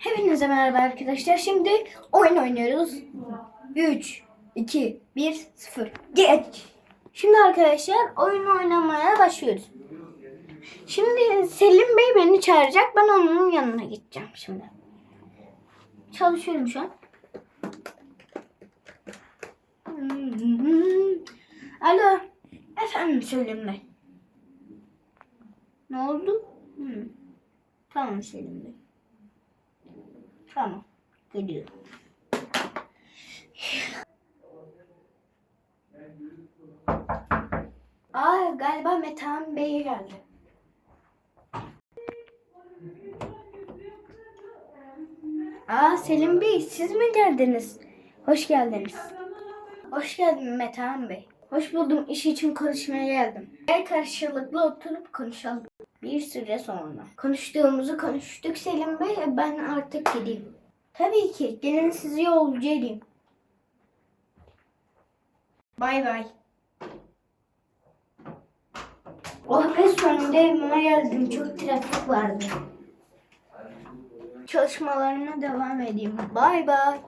Hepinize merhaba arkadaşlar. Şimdi oyun oynuyoruz. 3, 2, 1, 0. Geç. Şimdi arkadaşlar oyun oynamaya başlıyoruz. Şimdi Selim Bey beni çağıracak. Ben onun yanına gideceğim şimdi. Çalışıyorum şu an. Alo. Efendim Selim Bey. Ne oldu? Hı. Tamam Selim Bey. Tamam. Geliyorum. Aa galiba Metehan Bey geldi. Aa Selim Bey siz mi geldiniz? Hoş geldiniz. Hoş geldin Metehan Bey. Hoş buldum. İş için konuşmaya geldim. Gel karşılıklı oturup konuşalım. Bir süre sonra. Konuştuğumuzu konuştuk Selim Bey. Ben artık gideyim. Tabii ki. Gelin sizi yolcu edeyim. Bay bay. Oh be sonunda evime geldim. Çok trafik vardı. Çalışmalarıma devam edeyim. Bay bay.